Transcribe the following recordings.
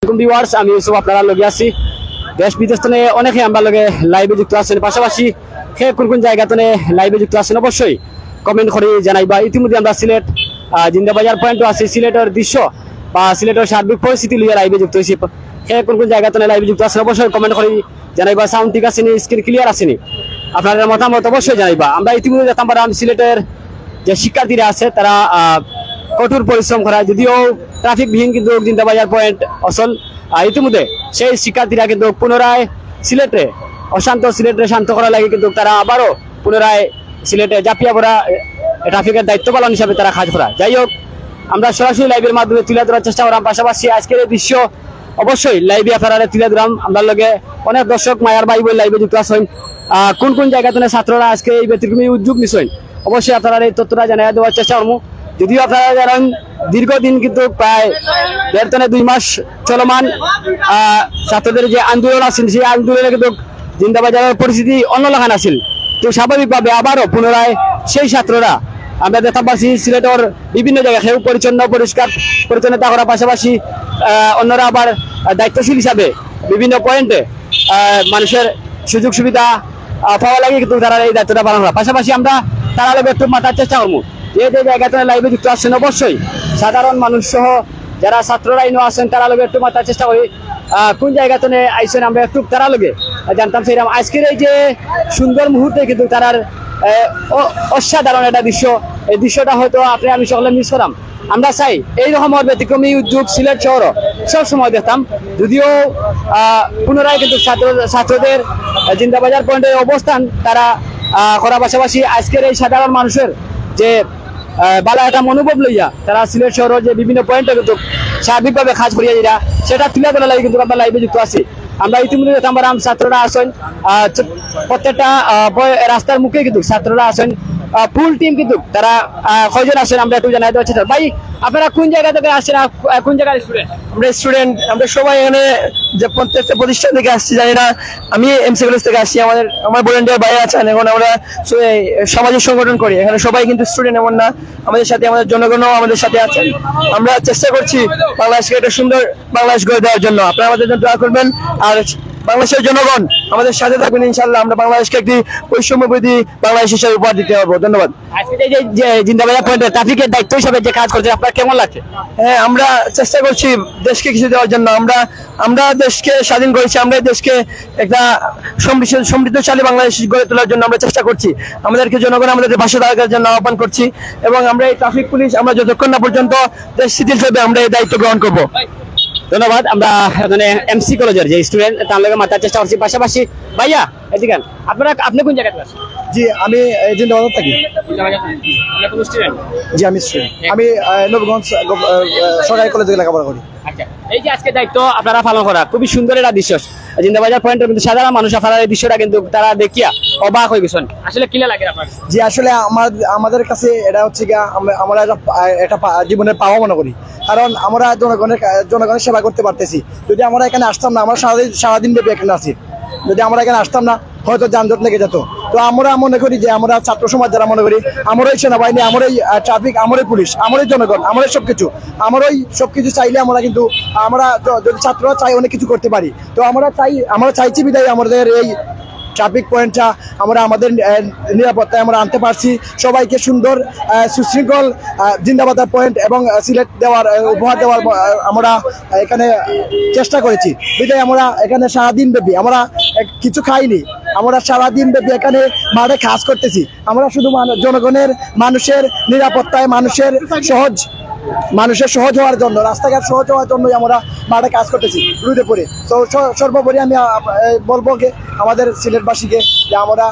আসসালামাইকুম ভিউয়ার্স, আমি ইউসুফ, আপনারা লগে আছি। দেশ বিদেশ থেকে অনেকে আমরা লগে লাইভে যুক্ত আছেন। পাশাপাশি সে কোন কোন জায়গা থেকে লাইভে যুক্ত আছেন অবশ্যই কমেন্ট করে জানাইবা। ইতিমধ্যে আমরা সিলেট জিন্দাবাজার পয়েন্টও আছি। সিলেটের দৃশ্য বা সিলেটের সার্বিক পরিস্থিতি লিয়ে লাইভে যুক্ত হয়েছি সে কোন কোন জায়গা থেকে লাইভে যুক্ত আছেন অবশ্যই কমেন্ট করে জানাইবা। সাউন্ড ঠিক আছে নি? স্ক্রিন ক্লিয়ার আছে নি? আপনাদের মতামত অবশ্যই জানাইবা। আমরা ইতিমধ্যে দেখতাম পারলাম সিলেটের যে শিক্ষার্থীরা আছে, তারা কঠোর পরিশ্রম করা। যদিও ট্রাফিক বিহীন কিন্তু জিন্দাবাজার পয়েন্ট অসল। ইতিমধ্যে সেই শিক্ষার্থীরা কিন্তু পুনরায় সিলেটে, অশান্ত সিলেটে শান্ত করা লাগে কিন্তু তারা আবারও পুনরায় সিলেটে জাপিয়া পড়া ট্রাফিকের দায়িত্ব পালন হিসাবে তারা কাজ করা যাই হোক, আমরা সরাসরি লাইভের মাধ্যমে তুলে ধরার চেষ্টা করলাম। পাশাপাশি আজকের এই দৃশ্য অবশ্যই লাইভে আপনারা তুলে ধরাম। আমরা লগে অনেক দর্শক, মায়ার ভাই বই লাইভে যুক্ত আছেন। কোন কোন জায়গা থেকে ছাত্ররা আজকে এই ব্যতিক্রমী উদ্যোগ নিছেন? অবশ্যই আপনারা এই তথ্যটা জানাই দেওয়ার চেষ্টা করব। যদিও আপনারা জানেন, দীর্ঘদিন কিন্তু প্রায় দেড় থেকে দুই মাস চলমান ছাত্রদের যে আন্দোলন আছে সেই আন্দোলনে কিন্তু জিন্দাবাজারের পরিস্থিতি অন্যরকম আছিল। তো স্বাভাবিকভাবে আবারও পুনরায় সেই ছাত্ররা, আমরা দেখতে পাচ্ছি সিলেটের বিভিন্ন জায়গায় সেও পরিচ্ছন্ন, পরিষ্কার, পরিচ্ছন্নতা করার পাশাপাশি অন্যরা আবার দায়িত্বশীল হিসাবে বিভিন্ন পয়েন্টে মানুষের সুযোগ সুবিধা পাওয়া লাগে কিন্তু তারা এই দায়িত্বটা পালন করা পাশাপাশি আমরা তারা একটু মাথার চেষ্টা করব। যে যে জায়গাতে লাইভে যুক্ত আসছেন অবশ্যই সাধারণ মানুষ সহ যারা ছাত্ররা ইনো আছেন, তারা লোক একটু মাথার চেষ্টা করি কোন জায়গাতে আইসেন আমরা একটু তারা লোকে জানতাম সেইরকম আজকের এই যে সুন্দর মুহূর্তে কিন্তু তারার অসাধারণ একটা দৃশ্য। এই দৃশ্যটা হয়তো আপনি, আমি সকলে মিস করাম। আমরা চাই এই রকমের ব্যতিক্রমী উদ্যোগ সিলেট শহর সব সময় দেখতাম। যদিও পুনরায় কিন্তু ছাত্র, ছাত্রদের জিন্দাবাজার পয়েন্টের অবস্থান তারা করার পাশাপাশি আজকের এই সাধারণ মানুষের যে বালা একটা মনোভাব লইয়া তারা সিলেট শহরের যে বিভিন্ন পয়েন্টে কিন্তু স্বাভাবিকভাবে কাজ করিয়া যেটা, সেটা তুলে ধরা লাগে কিন্তু আমরা লাইভে যুক্ত আছি। আমরা ইতিমধ্যে আমার ছাত্ররা আসেন প্রত্যেকটা রাস্তার মুখে কিন্তু ছাত্ররা আসেন। ফুল টিম কিন্তু তারা কয়জন আসেন আমরা একটু জানাই দেওয়ার ভাই, আপনারা কোন জায়গা থেকে আসছেন কোন জায়গার স্টুডেন্ট আমরা স্টুডেন্ট আমরা সবাই এখানে যে প্রত্যেকটা প্রতিষ্ঠান থেকে আসছি, জানি না। আমি এমসি কলেজ থেকে আসছি, আমাদের, আমার ভলেন্টিয়ার বাইরে আছেন, এখন আমরা সামাজিক সংগঠন করি। এখানে সবাই কিন্তু স্টুডেন্ট এমন না। আমাদের সাথে আমাদের জনগণও আমাদের সাথে আছেন। আমরা চেষ্টা করছি বাংলাদেশকে একটা সুন্দর বাংলাদেশ গড়ে দেওয়ার জন্য। আপনারা আমাদের জন্য দোয়া করবেন। আর বাংলাদেশের জনগণ আমাদের সাথে থাকবেন ইনশাল্লাহ আমরা বাংলাদেশকে একটি বৈষম্যবিধি বাংলাদেশ হিসেবে উপহার দিতে পারব ধন্যবাদ। যে- পয়েন্টে ট্রাফিকের দায়িত্ব হিসাবে যে কাজ করছে আপনার কেমন লাগছে? হ্যাঁ আমরা চেষ্টা করছি দেশকে কিছু দেওয়ার জন্য। আমরা আমরা দেশকে স্বাধীন করেছি আমরা দেশকে একটা সমৃদ্ধ সমৃদ্ধশালী বাংলাদেশ গড়ে তোলার জন্য আমরা চেষ্টা করছি। আমাদেরকে জনগণ আমাদের পাশে থাকার জন্য আহ্বান করছি এবং আমরা এই ট্রাফিক পুলিশ আমরা যতক্ষণ না পর্যন্ত দেশ শিথিল আমরা এই দায়িত্ব গ্রহণ করব। ধন্যবাদ। আমরা এখানে এমসি কলেজের যে স্টুডেন্ট তার লগে মাথার চেষ্টা করছি। পাশাপাশি ভাইয়া এদিকে আপনারা আপনি কোন জায়গায় আছেন জি আমি এই জিন্দাবাদ থাকি। জি আমি স্টুডেন্ট আমি নবীগঞ্জ সরকারি কলেজে লেখাপড়া করি। আচ্ছা এই যে আজকে দায়িত্ব আপনারা পালন করা খুবই সুন্দর একটা দৃশ্য। জিন্দাবাজার পয়েন্টের কিন্তু সাধারণ মানুষ আপনারা এই দৃশ্যটা কিন্তু তারা দেখিয়া অবাক হয়ে গেছেন। আসলে কিলা লাগে আপনার? জি আসলে আমার আমাদের কাছে এটা হচ্ছে গিয়া আমরা পা- জীবনের পাওয়া মনে করি। কারণ আমরা জনগণের জনগণের সেবা করতে পারতেছি। যদি আমরা এখানে আসতাম না আমরা সারাদিন সারাদিন ব্যাপী এখানে আছি। যদি আমরা এখানে আসতাম না, হয়তো যানজট লেগে যেত। তো আমরা মনে করি যে আমরা ছাত্র সমাজ যারা, মনে করি আমরাই সেনাবাহিনী, আমরাই ট্রাফিক আমরাই পুলিশ, আমরাই জনগণ, আমরাই সব কিছু আমরাই সব কিছু চাইলে আমরা কিন্তু, আমরা যদি ছাত্ররা চাই অনেক কিছু করতে পারি। তো আমরা চাই, আমরা চাইছি বিদায় আমাদের এই ট্রাফিক পয়েন্টটা আমরা আমাদের নিরাপত্তায় আমরা আনতে পারছি। সবাইকে সুন্দর সুশৃঙ্খল জিন্দাবাদার পয়েন্ট এবং সিলেট দেওয়ার উপহার দেওয়ার আমরা এখানে চেষ্টা করেছি। বিদায়, আমরা এখানে সারাদিন ব্যাপী, আমরা কিছু খাইনি। আমরা সারাদিন ব্যাপী এখানে মাঠে কাজ করতেছি। আমরা শুধু জনগণের, মানুষের নিরাপত্তায়, মানুষের সহজ মানুষের সহজ হওয়ার জন্য, রাস্তাঘাট সহজ হওয়ার জন্যই আমরা মাঠে কাজ করতেছি রুদে পড়ে তো সর্বোপরি আমি বলব আমাদের সিলেটবাসীকে যে আমরা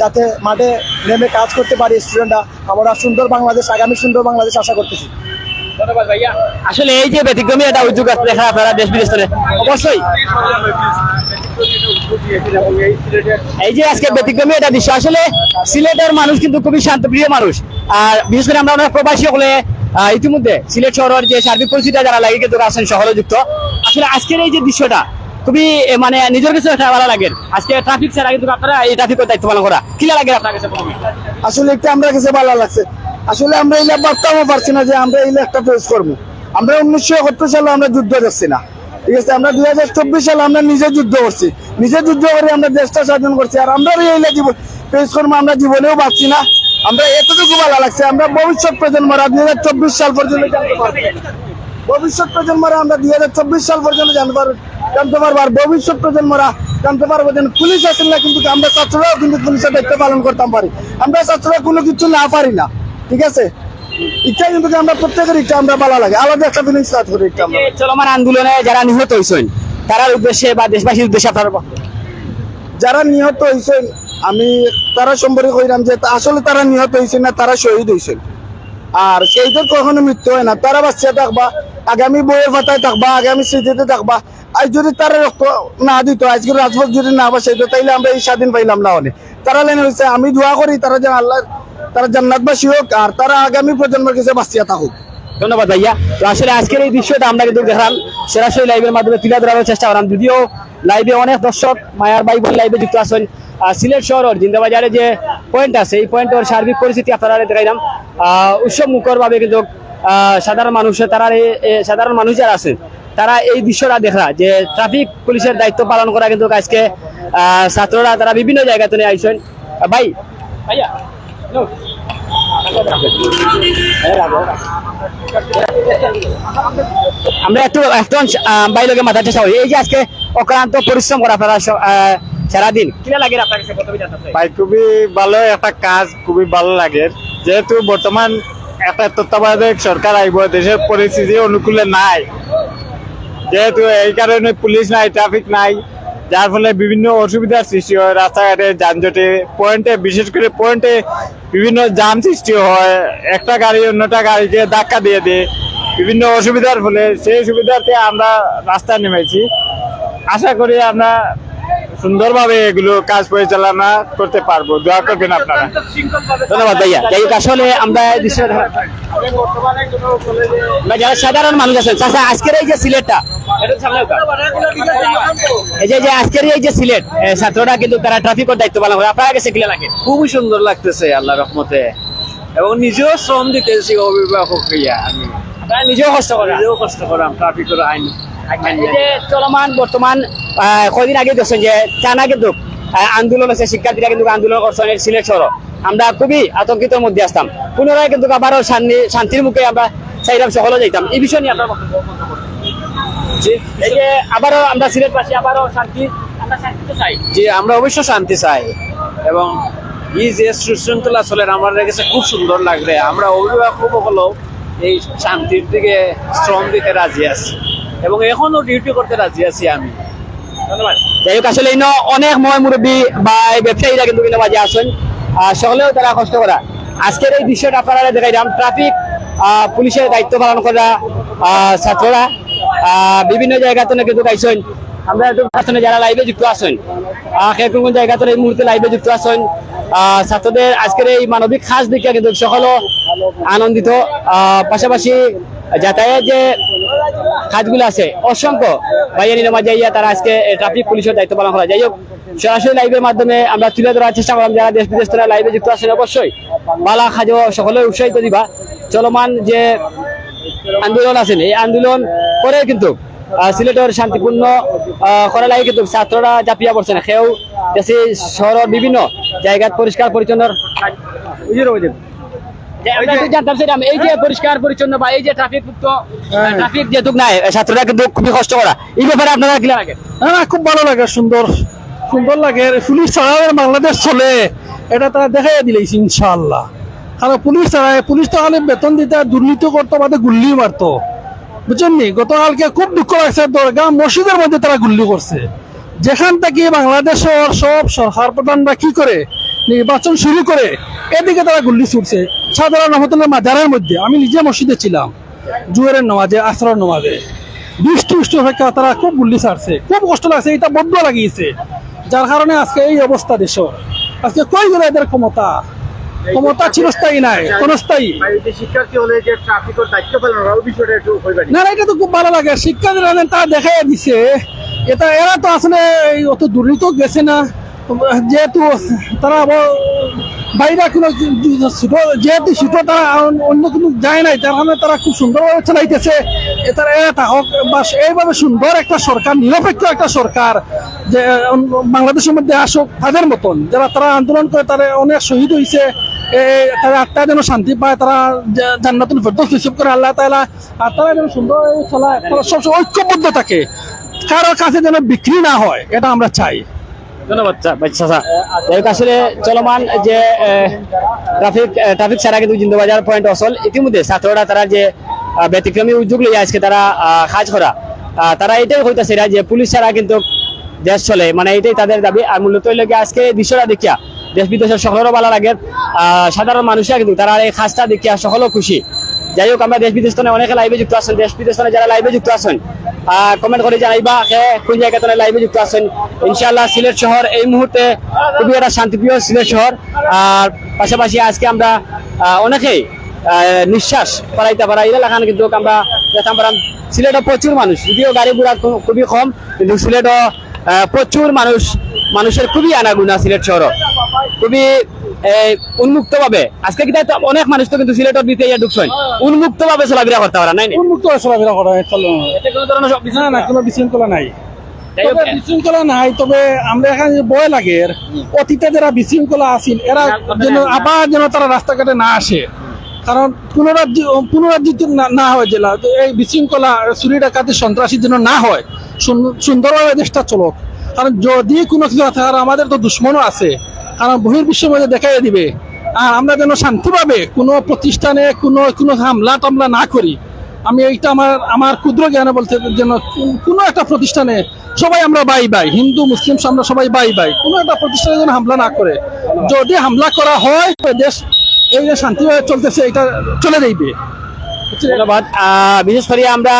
যাতে মাঠে নেমে কাজ করতে পারি স্টুডেন্টরা আমরা সুন্দর বাংলাদেশ আগামী সুন্দর বাংলাদেশ আশা করতেছি। ধন্যবাদ ভাইয়া। আসলে এই যে ব্যতিক্রমী একটা উদ্যোগ আছে দেখা আপনারা দেশ বিদেশ। অবশ্যই। এই যে আজকে ব্যতিক্রমী একটা দৃশ্য আসলে সিলেটের মানুষ কিন্তু খুবই শান্তপ্রিয় মানুষ। আর বিশেষ করে আমরা অনেক প্রবাসী হলে ইতিমধ্যে সিলেট শহরের যে সার্বিক পরিস্থিতি যারা লাগে কিন্তু আছেন শহরে যুক্ত। আসলে আজকের এই যে দৃশ্যটা খুবই মানে নিজের কাছে ভালো লাগে। আজকে ট্রাফিক ছাড়া কিন্তু আপনারা এই ট্রাফিকের দায়িত্ব পালন করা। কি লাগে আপনার কাছে আসলে একটা আমরা কাছে ভালো লাগছে। আসলে আমরা এই ভাবতেও পারছি না যে আমরা এই একটা ফেস করব। আমরা উনিশশো একাত্তর সালে আমরা যুদ্ধ যাচ্ছি না। ঠিক আছে, আমরা দুই হাজার চব্বিশ সালে আমরা নিজে যুদ্ধ করছি। নিজে যুদ্ধ করে আমরা দেশটা স্বাধীন করছি। আর আমরা এই জীবন পেশ কর্ম আমরা জীবনেও পাচ্ছি না। আমরা এতটুকু ভালো লাগছে। আমরা ভবিষ্যৎ প্রজন্মরা দুই হাজার চব্বিশ সাল পর্যন্ত জানতে পারব। ভবিষ্যৎ প্রজন্মরা আমরা দুই হাজার চব্বিশ সাল পর্যন্ত জানতে পারব। জানতে পারব আর ভবিষ্যৎ প্রজন্মরা জানতে পারব যে পুলিশ আসেন না কিন্তু আমরা ছাত্ররাও কিন্তু পুলিশের দায়িত্ব পালন করতাম পারি। আমরা ছাত্ররা কোনো কিছু না পারি না ঠিক আছে? ইচ্ছা কিন্তু আমরা প্রত্যেকের ইচ্ছা আমরা ভালো লাগে। আলাদা একটা ফিলিংস কাজ করি ইচ্ছা আমরা। চলমান আন্দোলনে যারা নিহত হয়েছেন তারার উদ্দেশ্যে বা দেশবাসীর উদ্দেশ্যে আপনার যারা নিহত হয়েছেন আমি তারা সম্পর্কে কইলাম যে আসলে তারা নিহত হয়েছেন না তারা শহীদ হয়েছেন আর সেইদের কখনো মৃত্যু হয় না। তারা বাচ্চা থাকবা আগামী বইয়ের পাতায় থাকবা আগামী স্মৃতিতে থাকবা। আজ যদি তারা রক্ত না দিত, আজকে রাজপথ যদি না বসাইত, তাইলে আমরা এই স্বাধীন পাইলাম না অনেক তারা লেনে হয়েছে আমি দোয়া করি তারা যেন আল্লাহ, তারা জান্নাতবাসী হোক আর তারা আগামী প্রজন্মের কাছে বাঁচিয়া থাকুক। ধন্যবাদ ভাইয়া। তো আসলে আজকের এই দৃশ্যটা আমরা কিন্তু দেখলাম, সরাসরি লাইভের মাধ্যমে তুলে ধরার চেষ্টা করলাম। যদিও লাইভে অনেক দর্শক, মায়ার ভাই বোন লাইভে যুক্ত আছেন সিলেট শহরের জিন্দাবাজারে যে পয়েন্ট আছে, এই পয়েন্টের সার্বিক পরিস্থিতি আপনারা দেখাইলাম উৎসব মুখর ভাবে কিন্তু সাধারণ মানুষ, তারা সাধারণ মানুষ যারা আছেন তারা এই দৃশ্যটা দেখা যে ট্রাফিক পুলিশের দায়িত্ব পালন করা কিন্তু আজকে আহ, ছাত্ররা তারা বিভিন্ন জায়গাতে নিয়ে আইসেন। ভাই। ভাইয়া আমরা একটু একটু বাইরে মাথা চেষ্টা করি এই যে আজকে অক্লান্ত পরিশ্রম করা আপনারা সারাদিন। কিনা লাগে? ভাই খুবই ভালো একটা কাজ খুবই ভালো লাগে। যেহেতু বর্তমান একটা তত্ত্বাবধায়ক সরকার আইব দেশের পরিস্থিতি অনুকূলে নাই। যেহেতু এই কারণে পুলিশ নাই ট্রাফিক নাই যার ফলে বিভিন্ন অসুবিধার সৃষ্টি হয় রাস্তাঘাটে যানজটে পয়েন্টে বিশেষ করে পয়েন্টে বিভিন্ন জাম সৃষ্টি হয় একটা গাড়ি অন্যটা গাড়িকে ধাক্কা দিয়ে দেয় বিভিন্ন অসুবিধার ফলে সেই সুবিধাতে আমরা রাস্তায় নেমেছি। আশা করি আমরা সুন্দরভাবে এগুলো কাজ পরিচালনা করতে পারব। দোয়া করবেন আপনারা। ধন্যবাদ ভাইয়া। যাই হোক আসলে আমরা যারা সাধারণ মানুষ আছেন। চাচা আজকের এই যে সিলেটটা। এই যে যে আজকের এই যে সিলেট ছাত্ররা কিন্তু তারা ট্রাফিকের দায়িত্ব পালন করে। আপনার কাছে কিলা লাগে খুবই সুন্দর লাগতেছে আল্লাহ রহমতে। এবং নিজেও শ্রম দিতেছি অভিভাবক হইয়া আমি। নিজেও কষ্ট করেন। নিজেও কষ্ট করাম ট্রাফিকের আইন। আইন এই যে চলমান বর্তমান আহ, কয়দিন আগে দেখছেন যে টানা কিন্তু আন্দোলন আছে শিক্ষার্থীরা কিন্তু আন্দোলন করছেন সিলেট শহর। আমরা খুবই আতঙ্কিত মধ্যে আসতাম। পুনরায় কিন্তু আবারও শান্তি শান্তির মুখে আমরা চাইলাম সকলে যাইতাম। এই বিষয় নিয়ে আপনার বক্তব্য এই যে আবারও আমরা সিলেট পাচ্ছি আবারও শান্তি আমরা শান্তি তো চাই। যে আমরা অবশ্য শান্তি চাই। এবং এই যে সুশৃঙ্খলা চলে আমাদের কাছে খুব সুন্দর লাগবে আমরা অভিভাবক হলেও এই শান্তির দিকে শ্রম দিতে রাজি আছি। এবং এখনও ডিউটি করতে রাজি আছি আমি। ধন্যবাদ। যাই হোক আসলে ইনো অনেক ময় মুরব্বী বা ব্যবসায়ীরা কিন্তু কিন্তু মাঝে আসেন। সকলেও তারা কষ্ট করা। আজকের এই দৃশ্যটা আপনারা দেখাইলাম। ট্রাফিক পুলিশের দায়িত্ব পালন করা ছাত্ররা। বিভিন্ন জায়গাতে কিন্তু গাইছেন আমরা একটু যারা লাইভে যুক্ত আছেন সে কোন জায়গাতে এই মুহূর্তে লাইভে যুক্ত আছেন ছাত্রদের আজকের এই মানবিক খাস দিকে কিন্তু সকলও আনন্দিত। পাশাপাশি যাতায়াত যে কাজগুলো আছে, অসংখ্য বাইরে নামা যাইয়া তারা আজকে ট্রাফিক পুলিশের দায়িত্ব পালন করা। যাই হোক, সরাসরি লাইভের মাধ্যমে আমরা তুলে ধরার চেষ্টা করলাম, যারা দেশ বিদেশ থেকে লাইভে যুক্ত আছেন অবশ্যই। বালা খাজ সকলে উৎসাহিত দিবা। চলমান যে আন্দোলন আছেন এই আন্দোলন করে কিন্তু সিলেটের শান্তিপূর্ণ করা লাগে কিন্তু ছাত্ররা চাপিয়া পড়ছে না। সেও দেশে শহরের বিভিন্ন জায়গা পরিষ্কার এই যে পরিষ্কার পরিচ্ছন্ন বা এই যে ট্রাফিক মুক্ত ট্রাফিক যেহেতু নাই ছাত্ররা কিন্তু খুবই কষ্ট করা। এই ব্যাপারে আপনারা কি লাগে? হ্যাঁ খুব ভালো লাগে সুন্দর সুন্দর লাগে। পুলিশ ছাড়াও বাংলাদেশ চলে। এটা তারা দেখাই দিলেছে ইনশাল্লাহ কারণ পুলিশ পুলিশ তো খালি বেতন দিতে আর দুর্নীতি করতো, বাদে গুল্লি মারতো। বুঝছেন নি গতকালকে খুব দুঃখ লাগছে দরগা মসজিদের মধ্যে তারা গুল্লি করছে। যেখান থেকে বাংলাদেশের সব সরকার প্রধানরা কি করে, নির্বাচন শুরু করে, এদিকে তারা গুল্লি ছুটছে। সাধারণ রহমতুল্লাহ মাজারের মধ্যে, আমি নিজে মসজিদে ছিলাম, জুয়ারের নমাজে, আসরের নমাজে। বৃষ্টি বৃষ্টি অপেক্ষা তারা খুব গুল্লি ছাড়ছে, খুব কষ্ট লাগছে, এটা বদ্ধ লাগিয়েছে। যার কারণে আজকে এই অবস্থা দেশ আজকে কই গেল এদের ক্ষমতা? ক্ষমতা চিরস্থায়ী নাই ক্ষণস্থায়ী। শিক্ষার্থী হলে যে ট্রাফিকের দায়িত্ব পালন বিষয়টা একটু না এটা তো খুব ভালো লাগে। শিক্ষার্থীরা তা দেখাই দিছে এটা এরা তো আসলে অত দুর্নীতি গেছে না। যেহেতু তারা বাইরে কোনো যেহেতু ছোট তারা অন্য- কোনো যায় নাই তার কারণে তারা খুব সুন্দরভাবে চালাইতেছে। এ তারা এ থাকক বা এইভাবে সুন্দর একটা সরকার নিরপেক্ষ একটা সরকার যে বাংলাদেশের মধ্যে আসুক তাদের মতন। যারা তারা আন্দোলন করে তারা অনেক শহীদ হয়েছে তারা আত্মা যেন শান্তি পায়, তারা নসিব করে আল্লাহ যেন সুন্দর সবসময় ঐক্যবদ্ধ থাকে। কারোর কাছে যেন বিক্রি না হয়, এটা আমরা চাই। ধন্যবাদ ইতিমধ্যে তারা যে ব্যতিক্রমী উদ্যোগ লইয়া আজকে তারা কাজ করা তারা এটাই হইতেছে পুলিশ ছাড়া কিন্তু দেশ চলে। মানে এটাই তাদের দাবি। আর মূলত আজকে দৃশ্যটা দেখিয়া দেশ বিদেশের সকলেরও ভালো লাগে। সাধারণ মানুষরা কিন্তু তারা এই কাজটা দেখিয়া সকলেও খুশি। যাই হোক, আমরা দেশ বিদেশ অনেকে লাইভে যুক্ত আছেন। দেশ বিদেশ যারা লাইভে যুক্ত আছেন কমেন্ট করে জানাইবা কে কোন জায়গা লাইভে যুক্ত আছেন। ইনশাআল্লাহ সিলেট শহর এই মুহূর্তে খুবই একটা শান্তিপ্রিয় সিলেট শহর। আর পাশাপাশি আজকে আমরা অনেকেই নিঃশ্বাস পারাইতে পারা এই এলাকানে কিন্তু আমরা দেখতাম পারাম সিলেটে প্রচুর মানুষ। যদিও গাড়ি ঘোড়া খুবই কম, কিন্তু সিলেটও প্রচুর মানুষ মানুষের খুবই আনাগুনা সিলেট শহর খুবই উন্মুক্ত ভাবে আজকে কিন্তু অনেক মানুষ তো কিন্তু সিলেটের ভিতরে ইয়া ঢুকছেন। উন্মুক্ত ভাবে চলাফেরা করতে পারা নাই? উন্মুক্ত চলাফেরা করা না না কোনো বিশৃঙ্খলা নাই। হোক, বিশৃঙ্খলা নাই তবে আমরা এখানে যে ভয় লাগে অতীতে যারা বিশৃঙ্খলা আছিল এরা যেন আবার যেন তারা রাস্তাঘাটে না আসে। কারণ পুনরাজ্য পুনরাজ্যিত না- হয় জেলা। এই বিশৃঙ্খলা চুরি ডাকাতি সন্ত্রাসী যেন না হয়, সুন- সুন্দরভাবে দেশটা চলক। কারণ যদি কোনো কিছু আর আমাদের তো দুশ্মনও আছে, কারণ বহির্বিশ্বের মধ্যে দেখাই দিবে। আর আমরা যেন শান্তিভাবে কোনো প্রতিষ্ঠানে কোনো কোনো হামলা টামলা না করি। আমি এইটা আমার আমার ক্ষুদ্র জ্ঞানে বলতে যেন কোনো একটা প্রতিষ্ঠানে সবাই আমরা বাই বাই, হিন্দু, মুসলিম, আমরা সবাই বাই বাই, কোনো একটা প্রতিষ্ঠানে যেন হামলা না করে। যদি হামলা করা হয়, দেশ এই যে শান্তিভাবে চলতেছে এটা চলে যাইবে। ধন্যবাদ। বিশেষ করে আমরা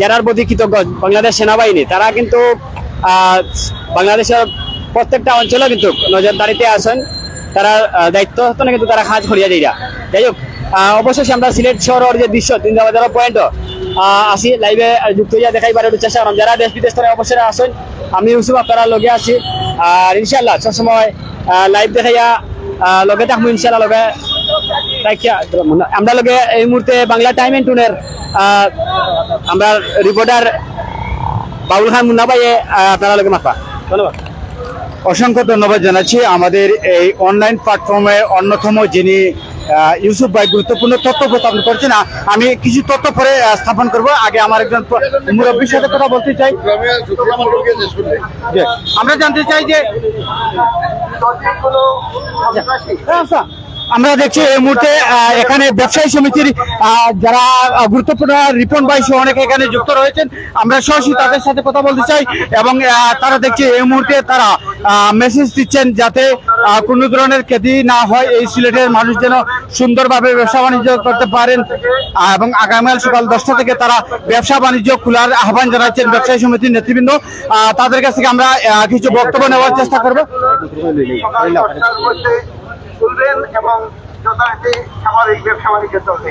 যারার প্রতি কৃতজ্ঞ, বাংলাদেশ সেনাবাহিনী, তারা কিন্তু বাংলাদেশের প্রত্যেকটা অঞ্চলে কিন্তু নজরদারিতে আছেন। তারা দায়িত্ব হতো কিন্তু তারা কাজ করিয়া যাইরা যাই হোক অবশেষে আমরা সিলেট শহরের যে দৃশ্য, তিন বাজার পয়েন্ট আসি লাইভে যুক্ত হইয়া দেখাইবার চেষ্টা করলাম। যারা দেশ বিদেশ থেকে অবশ্যই আসেন আমি ইউসুফ, আপনারা লগে আছি। আর ইনশাল্লাহ সবসময় লাইভ দেখাইয়া লগে থাকব ইনশাল্লাহ লগে। আমরা লগে এই মুহূর্তে বাংলা টাইম এন্ড টুনের আমরা রিপোর্টার বাবুল খান মুন্না ভাইয়ে আহ, আপনারা লগে মাপা ধন্যবাদ। অসংখ্য ধন্যবাদ জানাচ্ছি। আমাদের এই অনলাইন প্ল্যাটফর্মে অন্যতম যিনি ইউসুফ ভাই গুরুত্বপূর্ণ তথ্য উপস্থাপন করছেন আ- আমি কিছু তথ্য পরে স্থাপন করব। আগে আমার একজন মুরব্বীর সাথে কথা বলতে চাই। আমরা জানতে চাই যে আচ্ছা, আমরা দেখছি এই মুহূর্তে এখানে ব্যবসায়ী সমিতির যারা গুরুত্বপূর্ণ রিপন ভাই সহ অনেকে এখানে যুক্ত রয়েছেন। আমরা সরাসরি তাদের সাথে কথা বলতে চাই এবং তারা দেখছি এই মুহূর্তে তারা মেসেজ দিচ্ছেন যাতে কোনো ধরনের খ্যাতি না হয়, এই সিলেটের মানুষ যেন সুন্দরভাবে ব্যবসা বাণিজ্য করতে পারেন। এবং আগামীকাল সকাল দশটা থেকে তারা ব্যবসা বাণিজ্য খোলার আহ্বান জানাচ্ছেন ব্যবসায়ী সমিতির নেতৃবৃন্দ। তাদের কাছ থেকে আমরা কিছু বক্তব্য নেওয়ার চেষ্টা করব। শুনবেন এবং যথারীতি সামরিক ব্যবসা বাণিজ্য চলবে